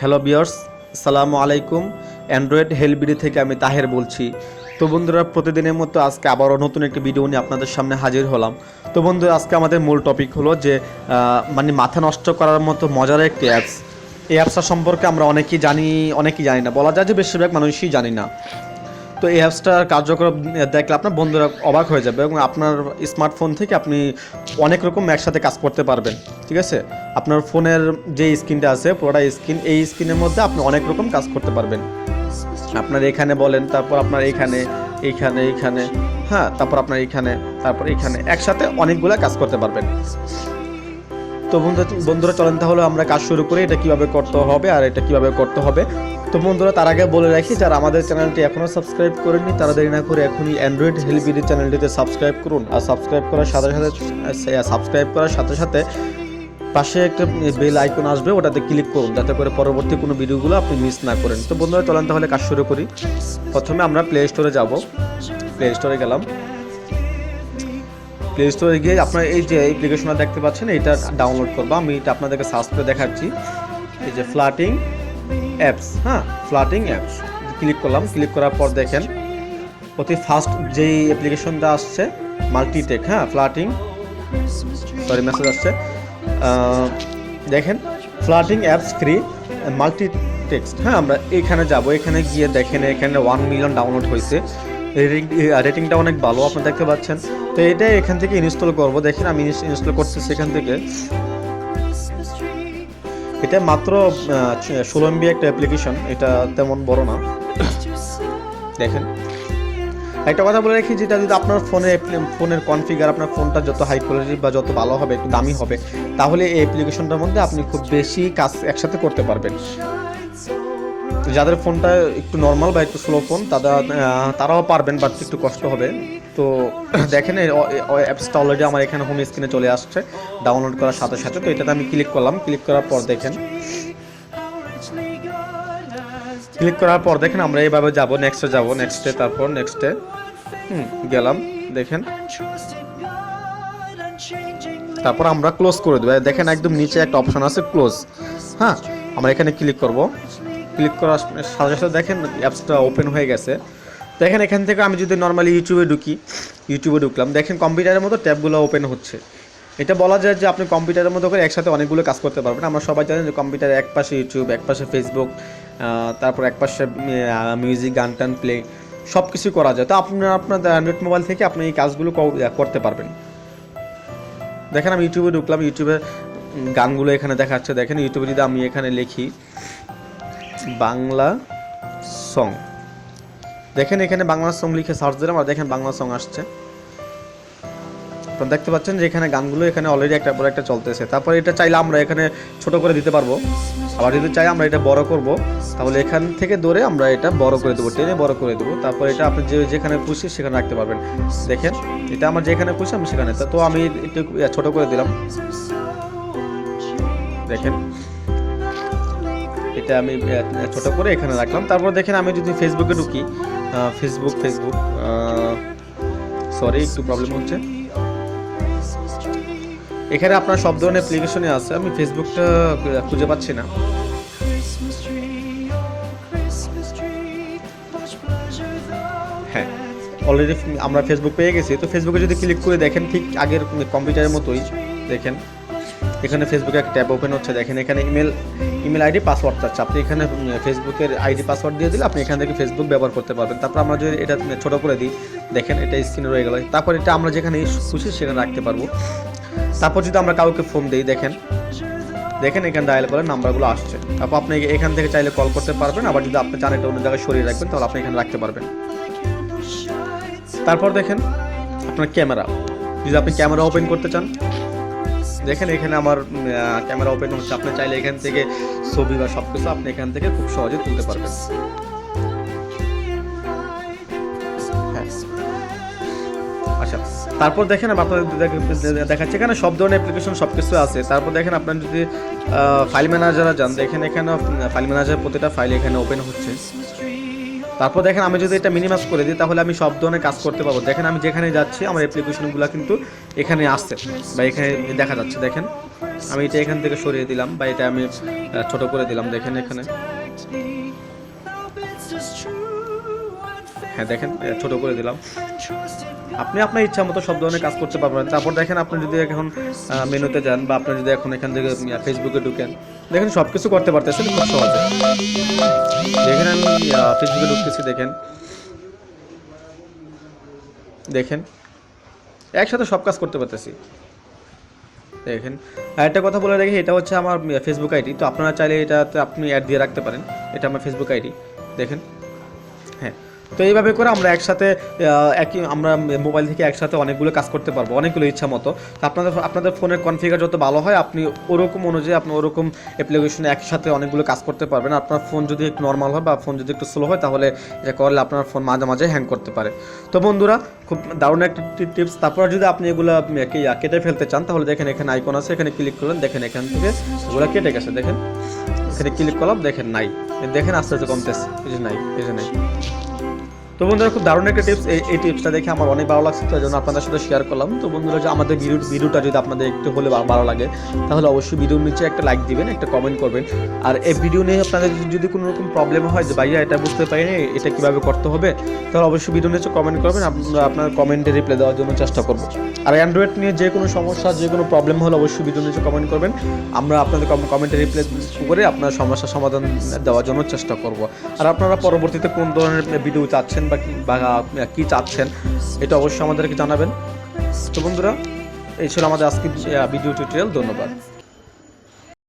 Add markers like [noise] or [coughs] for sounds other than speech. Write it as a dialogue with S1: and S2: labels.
S1: Hello বিয়ার্স সালামু আলাইকুম। Android হেলবিডি থেকে আমি তাহের বলছি। তো বন্ধুরা, প্রতিদিনের মতো আজকে আবারও নতুন একটি ভিডিও নিয়ে আপনাদের সামনে হাজির হলাম। তো বন্ধুরা, আজকে আমাদের মূল টপিক হলো যে মানে মাথা নষ্ট করার মতো মজার একটি অ্যাপস এই অ্যাপসটা সম্পর্কে আমরা অনেকেই জানি অনেকেই জানি না। বলা যায় যে বেশিরভাগ মানুষই জানি না। তো এই অ্যাপসটার কার্যক্রম দেখলে আপনার বন্ধুরা অবাক হয়ে যাবে এবং আপনার স্মার্টফোন থেকে আপনি অনেক রকম একসাথে কাজ করতে পারবেন, ঠিক আছে? আপনার ফোনের যে স্ক্রিনটা আছে, পুরোটা স্ক্রিন, এই স্ক্রিনের মধ্যে আপনি অনেক রকম কাজ করতে পারবেন। আপনার এখানে বলেন, তারপর আপনার এইখানে এইখানে এইখানে হ্যাঁ তারপর আপনার এইখানে তারপর এইখানে একসাথে অনেকগুলো কাজ করতে পারবেন। তো বন্ধু, বন্ধুরা, চলেন তাহলে আমরা কাজ শুরু করি, এটা কীভাবে করতে হবে আর এটা কীভাবে করতে হবে। তো বন্ধুরা, তার আগে বলে রাখি, যারা আমাদের চ্যানেলটি এখনও সাবস্ক্রাইব করেননি, তারা দেরি না করে এখনই অ্যান্ড্রয়েড হেলবিডি চ্যানেলটিতে সাবস্ক্রাইব করুন। আর সাবস্ক্রাইব করার সাথে সাথে সাবস্ক্রাইব করার সাথে সাথে পাশে একটা বেল আইকন আসবে, ওটাতে ক্লিক করুন, যাতে করে পরবর্তী কোনো ভিডিওগুলো আপনি মিস না করেন। তো বন্ধুরা, চলেন তাহলে কাজ শুরু করি। প্রথমে আমরা প্লে স্টোরে যাব। প্লে স্টোরে গেলাম। প্লে স্টোরে গিয়ে আপনার এই যে অ্যাপ্লিকেশনটা দেখতে পাচ্ছেন এটা ডাউনলোড করব। আমি এটা আপনাদেরকে সার্চ করে দেখাচ্ছি। এই যে ফ্লাটিং অ্যাপস হ্যাঁ ফ্লাটিং অ্যাপস ক্লিক করলাম ক্লিক করার পর দেখেন, অতি ফার্স্ট যেই অ্যাপ্লিকেশনটা আসছে মাল্টিটেক হ্যাঁ ফ্লাটিং সরি মেসেজ আসছে। দেখেন floating apps free multi text হ্যাঁ আমরা এখানে যাব। এখানে গিয়ে দেখেন, এখানে ওয়ান মিলিয়ন ডাউনলোড হয়েছে। রেটিংটা অনেক ভালো, আপনি দেখতে পাচ্ছেন। তো এটা এখান থেকে ইনস্টল করব। দেখেন, আমি ইনস্টল করছি সেখান থেকে। এটা মাত্র ষোলো এমবি একটা অ্যাপ্লিকেশন এটা তেমন বড় না। দেখেন। একটা কথা বলে রাখি, যেটা যদি আপনার ফোনে ফোনের কনফিগার আপনার ফোনটা যত হাই কোয়ালিটি বা যত ভালো হবে, একটু দামি হবে, তাহলে এই অ্যাপ্লিকেশনটার মধ্যে আপনি খুব বেশি কাজ একসাথে করতে পারবেন। যাদের ফোনটা একটু নর্মাল বা একটু স্লো ফোন তারা তারাও পারবেন বাট একটু কষ্ট হবে। তো [coughs] দেখেন অ্যাপসটা অলরেডি আমার এখানে হোম স্ক্রিনে চলে আসছে ডাউনলোড করার সাথে সাথে। তো এটাতে আমি ক্লিক করলাম ক্লিক করার পর দেখেন। ক্লিক করার পর দেখেন, আমরা এইভাবে যাব নেক্সটে যাব নেক্সটে তারপর নেক্সটে হুম, গেলাম, দেখেন। তারপর আমরা ক্লোজ করে দেবো। দেখেন, একদম নিচে একটা অপশন আছে ক্লোজ হ্যাঁ আমরা এখানে ক্লিক করব। ক্লিক করার সাথে সাথে দেখেন অ্যাপসটা ওপেন হয়ে গেছে। দেখেন এখান থেকে আমি যদি নর্মালি ইউটিউবে ঢুকি ইউটিউবে ঢুকলাম, দেখেন কম্পিউটারের মতো ট্যাবগুলো ওপেন হচ্ছে। এটা বলা যায় যে আপনি কম্পিউটারের মতো করে একসাথে অনেকগুলো কাজ করতে পারবেন। আমরা সবাই জানি যে কম্পিউটারে এক পাশে ইউটিউব এক পাশে ফেসবুক তারপর এক পাশে মিউজিক গান টান প্লে সব কিছু করা যায়। তো আপনার আপনার নেট মোবাইল থেকে আপনি এই কাজগুলো করতে পারবেন। দেখেন আমি ইউটিউবে ঢুকলাম ইউটিউবে গানগুলো এখানে দেখাচ্ছে। দেখেন ইউটিউবে যদি আমি এখানে লিখি বাংলা সং দেখেন এখানে বাংলা সং লিখে সার্চ দিলাম, আর দেখেন বাংলা সং আসছে। আপনারা দেখতে পাচ্ছেন যে এখানে গানগুলো এখানে অলরেডি একটা পর একটা চলতেছে। তারপর এটা চাইলে আমরা এখানে ছোট করে দিতে পারব। আবার যদি চাই আমরা এটা বড় করব, তাহলে এখান থেকে ধরে আমরা এটা বড় করে দেবো, টেনে বড় করে দেবো। তারপর এটা আপনি যে যেখানে খুশি সেখানে রাখতে পারবেন। দেখেন, এটা আমার যেখানে খুশি আমি সেখানে। তা- তো আমি একটু ছোট করে দিলাম। দেখেন এটা আমি ছোট করে এখানে রাখলাম। তারপর দেখেন আমি যদি ফেসবুকে ঢুকি ফেসবুক ফেসবুক সরি একটু প্রবলেম হচ্ছে। এখানে আপনার সব ধরনের অ্যাপ্লিকেশনে আছে। আমি ফেসবুকটা খুঁজে পাচ্ছি না। হ্যাঁ অলরেডি আমরা ফেসবুক পেয়ে গেছি। তো ফেসবুকে যদি ক্লিক করে দেখেন, ঠিক আগের কম্পিউটারের মতোই। দেখেন। এখানে ফেসবুকে একটা ট্যাব ওপেন হচ্ছে, দেখেন এখানে ইমেল ইমেল আইডি পাসওয়ার্ড চাচ্ছে। আপনি এখানে ফেসবুকের আইডি পাসওয়ার্ড দিয়ে দিলে আপনি এখান থেকে ফেসবুক ব্যবহার করতে পারবেন। তারপর আমরা যদি এটা ছোটো করে দিই, দেখেন এটা স্ক্রিনে রয়ে গেল। তারপর এটা আমরা যেখানে খুশি সেখানে রাখতে পারব। তারপর যদি আমরা কাউকে ফোন দিই, দেখেন দেখেন এখানে ডায়াল করে নাম্বারগুলো আসছে। তারপর আপনি এখান থেকে চাইলে কল করতে পারবেন, আবার যদি আপনি চান এটা অন্য জায়গায় সরিয়ে রাখবেন, তাহলে আপনি এখানে রাখতে পারবেন। তারপর দেখেন, আপনার ক্যামেরা। যদি আপনি ক্যামেরা ওপেন করতে চান দেখেন এখানে আমার ক্যামেরা ওপেন হচ্ছে। আপনি চাইলে এখান থেকে ছবি বা সব কিছু আপনি এখান থেকে খুব সহজে তুলতে পারবেন। হ্যাঁ। আচ্ছা তারপর দেখেন আমি আপনাদের এখানে সব ধরনের অ্যাপ্লিকেশন সব কিছু আছে। তারপর দেখেন আপনার যদি ফাইল ম্যানেজারে যান, দেখেন এখানে ফাইল ম্যানেজার প্রতিটা ফাইল এখানে ওপেন হচ্ছে। তারপর দেখেন আমি যদি এটা মিনিমাইজ করে দিই, তাহলে আমি সব ধরনের কাজ করতে পারব। দেখেন আমি যেখানে যাচ্ছি, আমার অ্যাপ্লিকেশনগুলো কিন্তু এখানে আসছে বা এখানে দেখা যাচ্ছে। দেখেন, আমি এটা এখান থেকে সরিয়ে দিলাম বা এটা আমি ছোট করে দিলাম। দেখেন এখানে। হ্যাঁ দেখেন ছোট করে দিলাম। আপনি আপনার ইচ্ছা মতো সব ধরনের কাজ করতে পারবেন। তারপর দেখেন আপনি যদি এখন মেনুতে যান বা আপনি যদি এখন এখান থেকে ফেসবুকে ঢুকেন, দেখেন সব কিছু করতে পারতেছেন খুব সহজে। দেখেন আমি ফেসবুকে ঢুকতেছি, দেখেন। দেখেন। একসাথে সব কাজ করতে পারতেছি। দেখেন। আর একটা কথা বলে রাখি, এটা হচ্ছে আমার ফেসবুক আইডি তো আপনারা চাইলে এটাতে আপনি অ্যাড দিয়ে রাখতে পারেন। এটা আমার ফেসবুক আইডি দেখেন। হ্যাঁ। তো এইভাবে করে আমরা একসাথে একই, আমরা মোবাইল থেকে একসাথে অনেকগুলো কাজ করতে পারব, অনেকগুলো ইচ্ছা মতো। তো আপনাদের আপনাদের ফোনের কনফিগার যত ভালো হয়, আপনি ওরকম অনুযায়ী আপনি ওরকম অ্যাপ্লিকেশনে একসাথে অনেকগুলো কাজ করতে পারবেন। আপনার ফোন যদি একটু নর্মাল হয় বা ফোন যদি একটু স্লো হয়, তাহলে এটা করলে আপনার ফোন মাঝে মাঝে হ্যাং করতে পারে। তো বন্ধুরা, খুব দারুণ একটা টিপস তারপর যদি আপনি এগুলো কেটে ফেলতে চান, তাহলে দেখেন এখানে আইকন আছে, এখানে ক্লিক করলেন, দেখেন এখান থেকে ওগুলো কেটে গেছে, দেখেন। এখানে ক্লিক করলাম, দেখেন নাই। দেখেন আস্তে আস্তে কমতেছে, এই যে নাই, এই যে নাই। তো বন্ধুরা, খুব দারুণ একটা টিপস এই টিপসটা দেখে আমার অনেক ভালো লাগছে তার জন্য আপনাদের সাথে শেয়ার করলাম। তো বন্ধুরা, যে আমাদের ভিডিও ভিডিওটা যদি আপনাদের একটু হলে ভালো লাগে, তাহলে অবশ্যই ভিডিওর নিচে একটা লাইক দিবেন, একটা কমেন্ট করবেন। আর এই ভিডিও নিয়ে আপনাদের যদি- যদি কোনো রকম প্রবলেম হয় যে, ভাইয়া, এটা বুঝতে পারিনি, এটা কীভাবে করতে হবে? তাহলে অবশ্যই ভিডিও নিচে কমেন্ট করবেন, আমরা আপনার কমেন্টে রিপ্লাই দেওয়ার জন্য চেষ্টা করব। আর অ্যান্ড্রয়েড নিয়ে যে কোনো সমস্যা, যে কোনো প্রবলেম হলে অবশ্যই ভিডিও নিচে কমেন্ট করবেন। আমরা আপনাদের কমেন্টে রিপ্লাই করে আপনার সমস্যার সমাধান দেওয়ার জন্য চেষ্টা করব। আর আপনারা পরবর্তীতে কোন ধরনের ভিডিও চাচ্ছেন বা কী বা কি চাচ্ছেন, এটা অবশ্যই আমাদেরকে জানাবেন। তো বন্ধুরা, এই ছিল আমাদের আজকে ভিডিও টিউটোরিয়াল ধন্যবাদ।